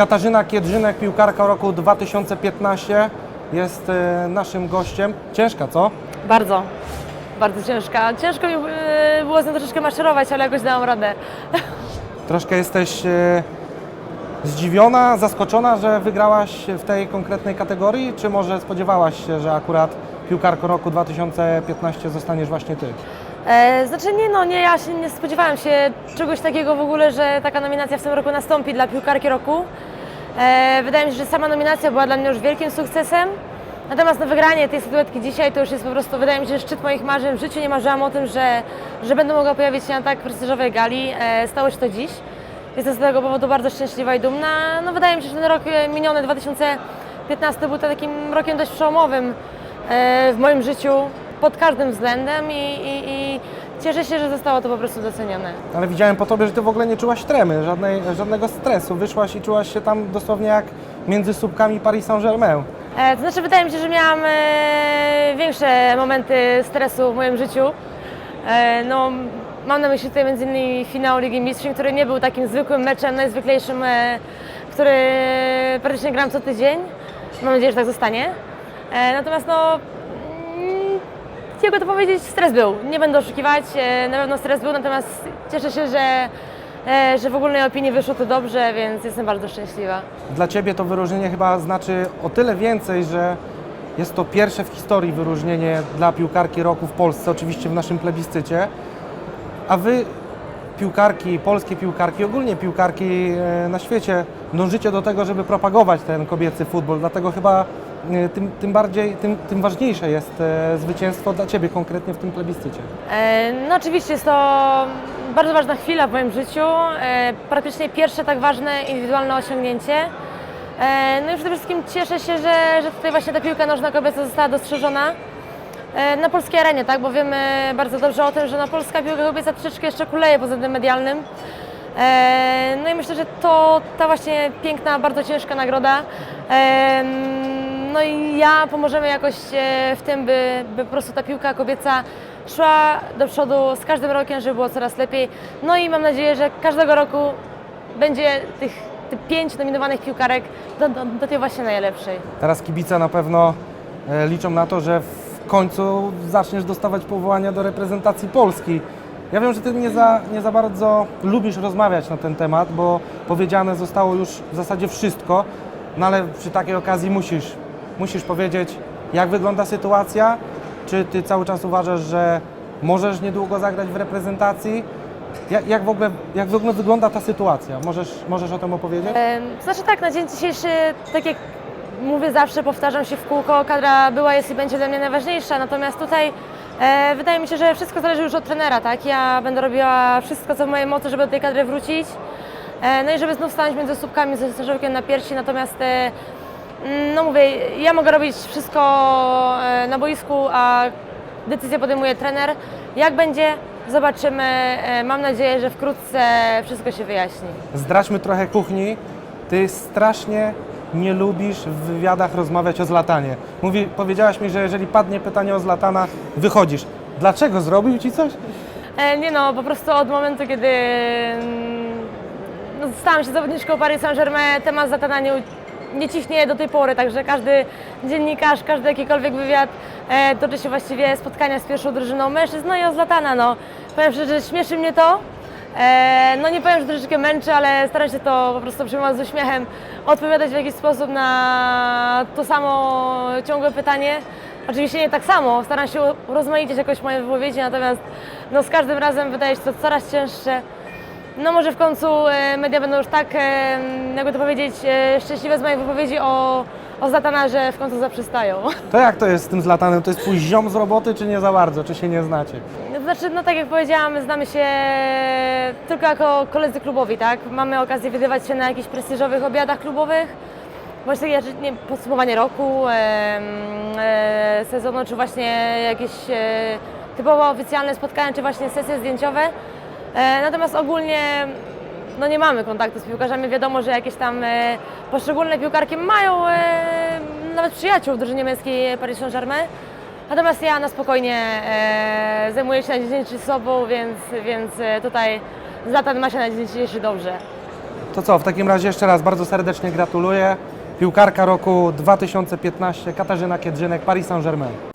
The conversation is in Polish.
Katarzyna Kiedrzynek, piłkarka roku 2015 jest e, naszym gościem. Ciężka, co? Bardzo, bardzo ciężka. Ciężko mi e, było z nią troszeczkę maszerować, ale jakoś dałam radę. Troszkę jesteś e, zdziwiona, zaskoczona, że wygrałaś w tej konkretnej kategorii, czy może spodziewałaś się, że akurat piłkarką roku 2015 zostaniesz właśnie ty? E, znaczy nie no, nie, ja się nie spodziewałam się czegoś takiego w ogóle, że taka nominacja w tym roku nastąpi dla piłkarki roku. E, wydaje mi się, że sama nominacja była dla mnie już wielkim sukcesem. Natomiast no, wygranie tej statuetki dzisiaj to już jest po prostu, wydaje mi się, szczyt moich marzeń. W życiu nie marzyłam o tym, że, że będę mogła pojawić się na tak prestiżowej gali. E, stało się to dziś. Jestem z tego powodu bardzo szczęśliwa i dumna. No, wydaje mi się, że ten rok e, miniony 2015 był takim rokiem dość przełomowym w moim życiu pod każdym względem i, i, i cieszę się, że zostało to po prostu docenione. Ale widziałem po tobie, że ty w ogóle nie czułaś tremy, żadnej, żadnego stresu. Wyszłaś i czułaś się tam dosłownie jak między słupkami Paris Saint-Germain. E, to znaczy, wydaje mi się, że miałam e, większe momenty stresu w moim życiu. E, no, mam na myśli tutaj innymi finał Ligi Mistrzów, który nie był takim zwykłym meczem, najzwyklejszym, e, który praktycznie gram co tydzień. Mam nadzieję, że tak zostanie. E, natomiast no, jakby to powiedzieć, stres był. Nie będę oszukiwać, e, na pewno stres był, natomiast cieszę się, że, e, że w ogólnej opinii wyszło to dobrze, więc jestem bardzo szczęśliwa. Dla ciebie to wyróżnienie chyba znaczy o tyle więcej, że jest to pierwsze w historii wyróżnienie dla piłkarki roku w Polsce, oczywiście w naszym plebiscycie. A wy, piłkarki, polskie piłkarki, ogólnie piłkarki e, na świecie, dążycie do tego, żeby propagować ten kobiecy futbol. Dlatego chyba tym, tym bardziej, tym, tym ważniejsze jest e, zwycięstwo dla ciebie konkretnie w tym plebiscycie. E, No oczywiście jest to bardzo ważna chwila w moim życiu, e, praktycznie pierwsze tak ważne indywidualne osiągnięcie. E, No i przede wszystkim cieszę się, że, że tutaj właśnie ta piłka nożna kobieca została dostrzeżona na polskiej arenie, tak? bo wiemy bardzo dobrze o tym, że na polska piłka kobieca troszeczkę jeszcze kuleje pod względem medialnym. No i myślę, że to ta właśnie piękna, bardzo ciężka nagroda. No i ja pomożemy jakoś e, w tym, by, by po prostu ta piłka kobieca szła do przodu z każdym rokiem, żeby było coraz lepiej. No i mam nadzieję, że każdego roku będzie tych, tych pięć nominowanych piłkarek do, do, do tej właśnie najlepszej. Teraz kibice na pewno e, liczą na to, że w końcu zaczniesz dostawać powołania do reprezentacji Polski. Ja wiem, że ty nie za, nie za bardzo lubisz rozmawiać na ten temat, bo powiedziane zostało już w zasadzie wszystko, no ale przy takiej okazji musisz, musisz powiedzieć, jak wygląda sytuacja, czy ty cały czas uważasz, że możesz niedługo zagrać w reprezentacji? Jak, jak, w, ogóle, jak w ogóle wygląda ta sytuacja? Możesz, możesz o tym opowiedzieć? Znaczy tak, na dzień dzisiejszy, tak jak mówię zawsze, powtarzam się w kółko, kadra była, jest i będzie dla mnie najważniejsza, natomiast tutaj e, wydaje mi się, że wszystko zależy już od trenera, tak? Ja będę robiła wszystko, co w mojej mocy, żeby do tej kadry wrócić, e, no i żeby znów stanąć między słupkami ze starzyłkiem na piersi, natomiast e, no mówię, ja mogę robić wszystko e, na boisku, a decyzję podejmuje trener. Jak będzie, zobaczymy. E, Mam nadzieję, że wkrótce wszystko się wyjaśni. Zdraćmy trochę kuchni. Ty strasznie nie lubisz w wywiadach rozmawiać o Zlatanie. Mówi, powiedziałaś mi, że jeżeli padnie pytanie o Zlatana, wychodzisz. Dlaczego? Zrobił ci coś? E, Nie no, po prostu od momentu, kiedy mm, no, stałam się zawodniczką Paris Saint-Germain, temat Zatana nie, nie ciśnie do tej pory, także każdy dziennikarz, każdy jakikolwiek wywiad e, toczy się właściwie spotkania z pierwszą drużyną mężczyzn, no i o Zlatana, no. Powiem szczerze, że śmieszy mnie to. E, no nie powiem, że troszeczkę męczy, ale staram się to po prostu przyjmować z uśmiechem, odpowiadać w jakiś sposób na to samo ciągłe pytanie. Oczywiście nie tak samo, staram się urozmaicić jakoś moje wypowiedzi, natomiast no, z każdym razem wydaje się to coraz cięższe. No może w końcu e, media będą już tak, e, jakby to powiedzieć, e, szczęśliwe z mojej wypowiedzi o, o Zlatana, że w końcu zaprzestają. To jak to jest z tym Zlatanem? To jest twój ziom z roboty, czy nie za bardzo? Czy się nie znacie? To znaczy, no tak jak powiedziałam, znamy się tylko jako koledzy klubowi, tak? Mamy okazję widywać się na jakichś prestiżowych obiadach klubowych, takie rzeczy, nie, podsumowanie roku, em, e, sezonu, czy właśnie jakieś e, typowo oficjalne spotkania, czy właśnie sesje zdjęciowe. E, natomiast ogólnie no nie mamy kontaktu z piłkarzami. Wiadomo, że jakieś tam e, poszczególne piłkarki mają e, nawet przyjaciół w drużynie męskiej Paris Saint-Germain. Natomiast ja na spokojnie zajmuję się na dzień sobą, więc, więc tutaj Zlatan ma się na dzień dzisiejszy dobrze. To co, w takim razie jeszcze raz bardzo serdecznie gratuluję. Piłkarka roku 2015 Katarzyna Kiedrzynek, Paris Saint-Germain.